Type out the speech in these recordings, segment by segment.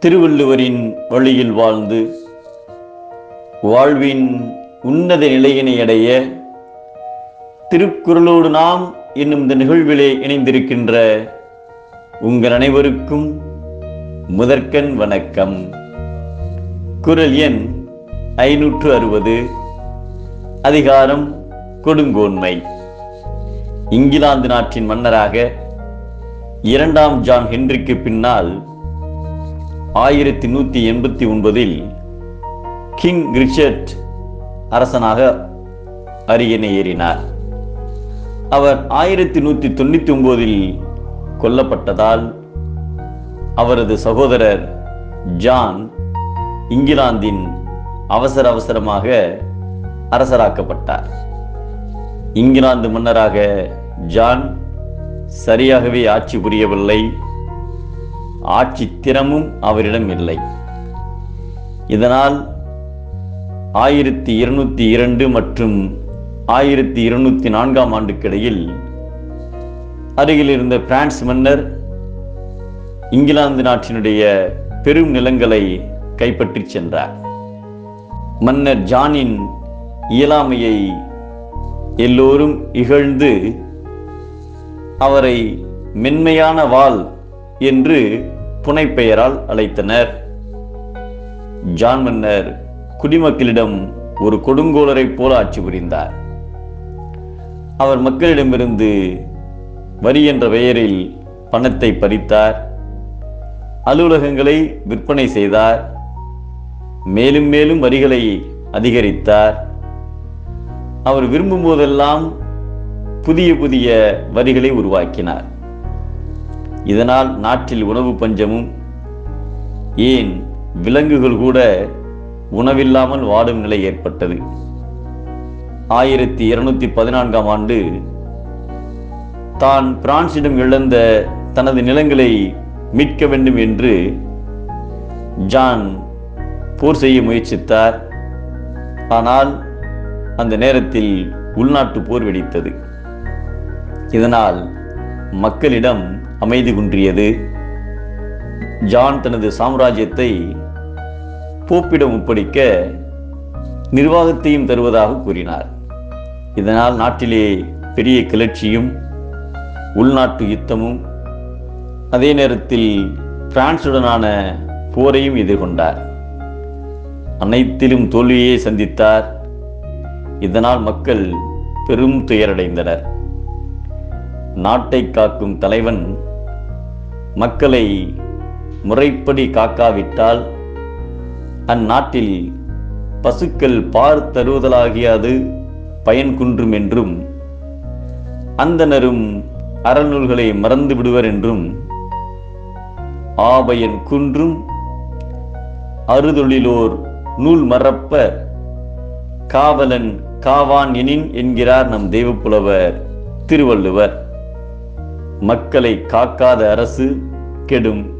திருவள்ளுவரின் வழியில் வாழ்ந்து வாழ்வின் உன்னத நிலையினை அடைய திருக்குறளோடு நாம் என்னும் இந்த நிகழ்விலே இணைந்திருக்கின்ற உங்கள் அனைவருக்கும் முதற்கண் வணக்கம். குரல் எண் ஐநூற்று அறுபது. அதிகாரம் கொடுங்கோன்மை. இங்கிலாந்து நாட்டின் மன்னராக இரண்டாம் ஜான் ஹென்றிக்கு பின்னால் ஆயிரத்தி நூற்றி எண்பத்தி ஒன்பதில் கிங் ரிச்சர்ட் அரசனாக அரியணை ஏறினார். அவர் ஆயிரத்தி நூற்றி தொண்ணூற்றி ஒன்பதில் கொல்லப்பட்டதால் அவரது சகோதரர் ஜான் இங்கிலாந்தின் அவசர அவசரமாக அரசராக்கப்பட்டார். இங்கிலாந்து மன்னராக ஜான் சரியாகவே ஆட்சி புரியவில்லை. ஆட்சி திறமும் அவரிடம் இல்லை. இதனால் ஆயிரத்தி இருநூத்தி இரண்டு மற்றும் ஆயிரத்தி இருநூத்தி நான்காம் ஆண்டுக்கிடையில் அருகில் இருந்த பிரான்ஸ் மன்னர் இங்கிலாந்து நாட்டினுடைய பெரும் நிலங்களை கைப்பற்றி சென்றார். மன்னர் ஜானின் இயலாமையை எல்லோரும் இகழ்ந்து அவரை மென்மையான வாள் என்று புனைப்பெயரால் அழைத்தனர். ஜான் மன்னர் குடிமக்களிடம் ஒரு கொடுங்கோலரைப் போல ஆட்சி புரிந்தார். அவர் மக்களிடமிருந்து வரி என்ற பெயரில் பணத்தை பறித்தார். அலுவலகங்களை விற்பனை செய்தார். மேலும் மேலும் வரிகளை அதிகரித்தார். அவர் விரும்பும் போதெல்லாம் புதிய புதிய வரிகளை உருவாக்கினார். இதனால் நாட்டில் உணவு பஞ்சமும் ஏன் விலங்குகள் கூட உணவில்லாமல் வாடும் நிலை ஏற்பட்டது. ஆயிரத்தி இருநூத்தி பதினான்காம் ஆண்டு தான் பிரான்சிடம் இழந்த தனது நிலங்களை மீட்க வேண்டும் என்று ஜான் போர் செய்ய முயற்சித்தார். ஆனால் அந்த நேரத்தில் உள்நாட்டு போர் வெடித்தது. இதனால் மக்களிடம் அமைதி குன்றியது. ஜான் தனது சாம்ராஜ்யத்தை போப்பிடம் ஒப்படைக்க நிர்வாகத்தையும் தருவதாக கூறினார். இதனால் நாட்டிலே பெரிய கிளர்ச்சியும் உள்நாட்டு யுத்தமும் அதே நேரத்தில் பிரான்சுடனான போரையும் எதிர்கொண்டார். அனைத்திலும் தோல்வியை சந்தித்தார். இதனால் மக்கள் பெரும் துயரடைந்தனர். நாட்டை காக்கும் தலைவன் மக்களை முறைப்படி காக்காவிட்டால் அந்நாட்டில் பசுக்கள் பார் தருவதலாகிய அது பயன் குன்றும் என்றும் அந்தனரும் அறநூல்களை மறந்து விடுவர் என்றும் ஆபயன் குன்றும் அறுதொழிலோர் நூல் மறப்ப காவலன் காவான் எனின் என்கிறார் நம் தெய்வப்புலவர் திருவள்ளுவர். மக்களை காக்காத அரசு கெடும்.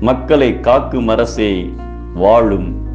மக்களை காக்கும் அரசே வாழும்.